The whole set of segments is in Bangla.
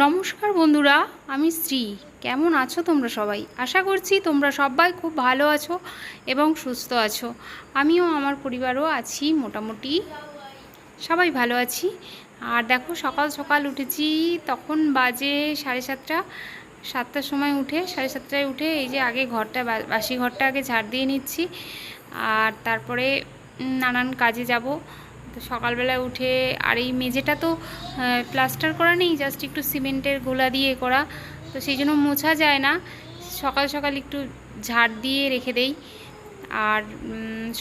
নমস্কার বন্ধুরা, আমি শ্রী। কেমন আছো তোমরা সবাই? আশা করছি তোমরা সবাই খুব ভালো আছো এবং সুস্থ আছো। আমিও, আমার পরিবারও আছি মোটামুটি। সবাই ভালো আছি। আর দেখো, সকাল সকাল উঠেছি, তখন বাজে সাড়ে সাতটা, সাতটার সময় উঠে, সাড়ে সাতটায় উঠে এই যে আগে ঘরটা বাসি ঘরটা আগে ঝাড় দিয়ে নিচ্ছি। আর তারপরে নানান কাজে যাব। তো সকালবেলা উঠে, আর এই মেঝেটা তো প্লাস্টার করা নেই জাস্ট একটু সিমেন্টের গোলা দিয়ে করা, তো সেই জন্য মোছা যায় না। সকাল সকাল একটু ঝাড় দিয়ে রেখে দেই, আর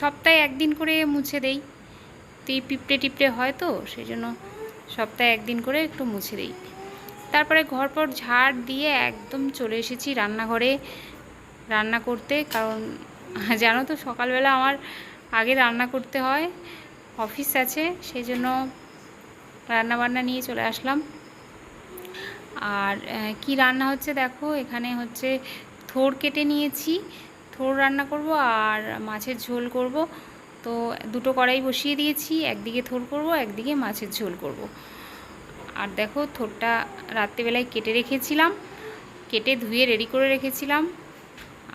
সপ্তাহে একদিন করে মুছে দেই। তো এই পিঁপড়ে টিপড়ে হয় তো, সেই জন্য সপ্তাহে একদিন করে একটু মুছে দিই। তারপরে ঘর পর ঝাড় দিয়ে একদম চলে এসেছি রান্নাঘরে। রান্না করতে, কারণ, জানো তো সকালবেলা আমার আগে রান্না করতে হয় অফিস আছে, সেই জন্য রান্না বান্না নিয়ে চলে আসলাম। আর কি রান্না হচ্ছে দেখো, এখানে হচ্ছে থোড় কেটে নিয়েছি, থোড় রান্না করব আর মাছের ঝোল করব। তো দুটো কড়াই বসিয়ে দিয়েছি, একদিকে থোড় করব, একদিকে মাছের ঝোল করব। আর দেখো থোড়টা রাত্রিবেলায় কেটে রেখেছিলাম, কেটে ধুয়ে রেডি করে রেখেছিলাম।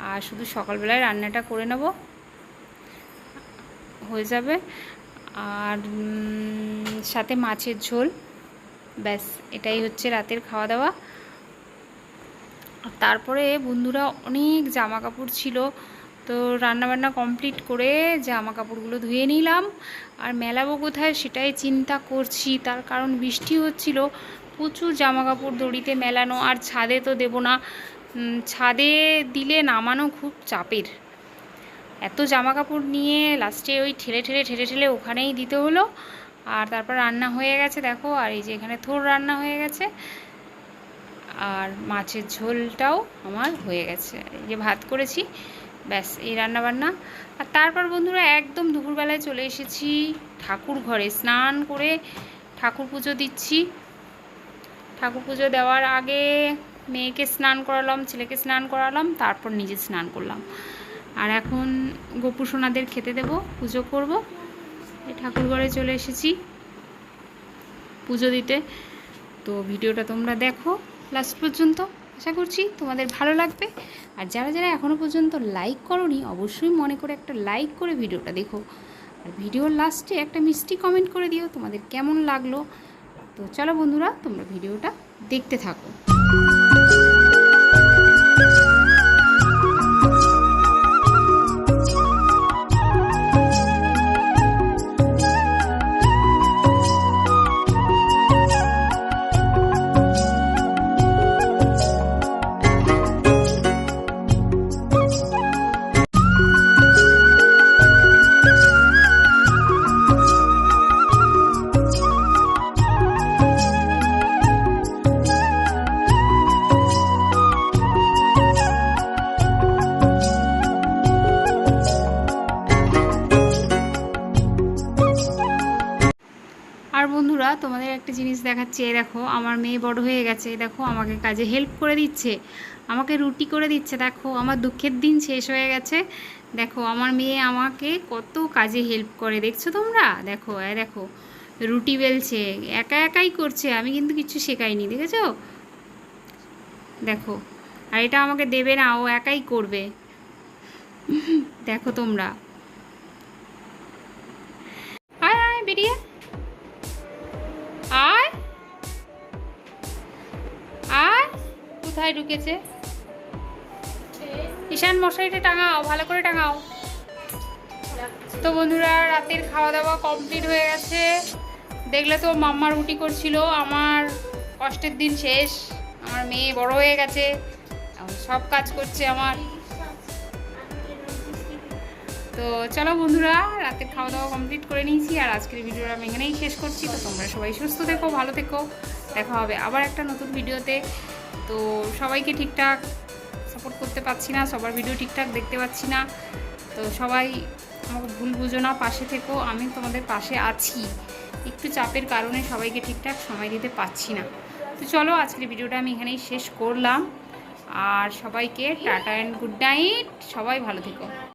আর শুধু সকালবেলায় রান্নাটা করে নেব। হয়ে যাবে। আর সাথে মাছের ঝোল। ব্যাস, এটাই হচ্ছে রাতের খাওয়া দাওয়া তারপরে বন্ধুরা অনেক জামা কাপড় ছিল, তো রান্নাবান্না কমপ্লিট করে জামা কাপড়গুলো ধুয়ে নিলাম। আর মেলাবো কোথায় সেটাই চিন্তা করছি, তার কারণ বৃষ্টি হচ্ছিল, প্রচুর জামা কাপড় দড়িতে মেলানো, আর ছাদে তো দেবো না। ছাদে দিলে নামানো খুব চাপের। এত জামা কাপড় নিয়ে লাস্টে ওই ঠেলে ঠেলে ঠেলে ঠেলে ওখানেই দিতে হলো। আর তারপর রান্না হয়ে গেছে দেখো, আর এই যে এখানে থোর রান্না হয়ে গেছে। আর মাছের ঝোলটাও আমার হয়ে গেছে। এই যে ভাত করেছি, ব্যাস এই রান্না বান্না আর তারপর বন্ধুরা একদম দুপুরবেলায় চলে এসেছি ঠাকুর ঘরে। স্নান করে ঠাকুর পুজো দিচ্ছি। ঠাকুর পুজো দেওয়ার আগে মেয়েকে স্নান করালাম, ছেলেকে স্নান করালাম, তারপর নিজে স্নান করলাম। আর এখন গোপু সোনাদের খেতে দেব, পুজো করব। এই ঠাকুর ঘরে চলে এসেছি পুজো দিতে। তো ভিডিওটা তোমরা দেখো লাস্ট পর্যন্ত। আশা করছি তোমাদের ভালো লাগবে। আর যারা যারা এখনও পর্যন্ত লাইক করনি, অবশ্যই মনে করে একটা লাইক করে ভিডিওটা দেখো। আর ভিডিওর লাস্টে একটা মিষ্টি কমেন্ট করে দিও, তোমাদের কেমন লাগল। তো চলো বন্ধুরা, তোমরা ভিডিওটা দেখতে থাকো। তোমাদের একটা জিনিস দেখাচ্ছি, এই দেখো, আমার মেয়ে বড় হয়ে গেছে দেখো, আমাকে কাজে হেল্প করে দিচ্ছে, আমাকে রুটি করে দিচ্ছে, দেখো, আমার দুঃখের দিন শেষ হয়ে গেছে, দেখো, আমার মেয়ে আমাকে কত কাজে হেল্প করে, দেখছ তোমরা? দেখো এ দেখো, রুটি বেলছে, একা একাই করছে, আমি কিন্তু কিছু শেখাইনি, দেখেছ? দেখো, আর এটা আমাকে দেবে না, ও একাই করবে। দেখো তোমরা কোথায় ঢুকেছে? ঈশান মশারিটা টাঙাও, ভালো করে টাঙাও। তো বন্ধুরা, রাতের খাওয়া দাওয়া কমপ্লিট হয়ে গেছে। দেখলে তো মাম্মা রুটি করছিল, আমার কষ্টের দিন শেষ। আমার মেয়ে বড় হয়ে গেছে সব কাজ করছে আমার। তো চলো বন্ধুরা, রাতের খাওয়া দাওয়া কমপ্লিট করে নিয়েছি, আর আজকের ভিডিওটা আমি এখানেই শেষ করছি। তো তোমরা সবাই সুস্থ থেকো, ভালো থেকো। দেখা হবে আবার একটা নতুন ভিডিওতে। তো সবাইকে ঠিকঠাক সাপোর্ট করতে পারছি না, সবার ভিডিও ঠিকঠাক দেখতে পাচ্ছি না। তো সবাই আমাকে ভুল বুঝো না, পাশে থেকো, আমি তোমাদের পাশে আছি। একটু চাপের কারণে সবাইকে ঠিকঠাক সময় দিতে পারছি না। তো চলো, আজকের ভিডিওটা আমি এখানেই শেষ করলাম। আর সবাইকে টাটা অ্যান্ড গুড নাইট সবাই ভালো থেকো।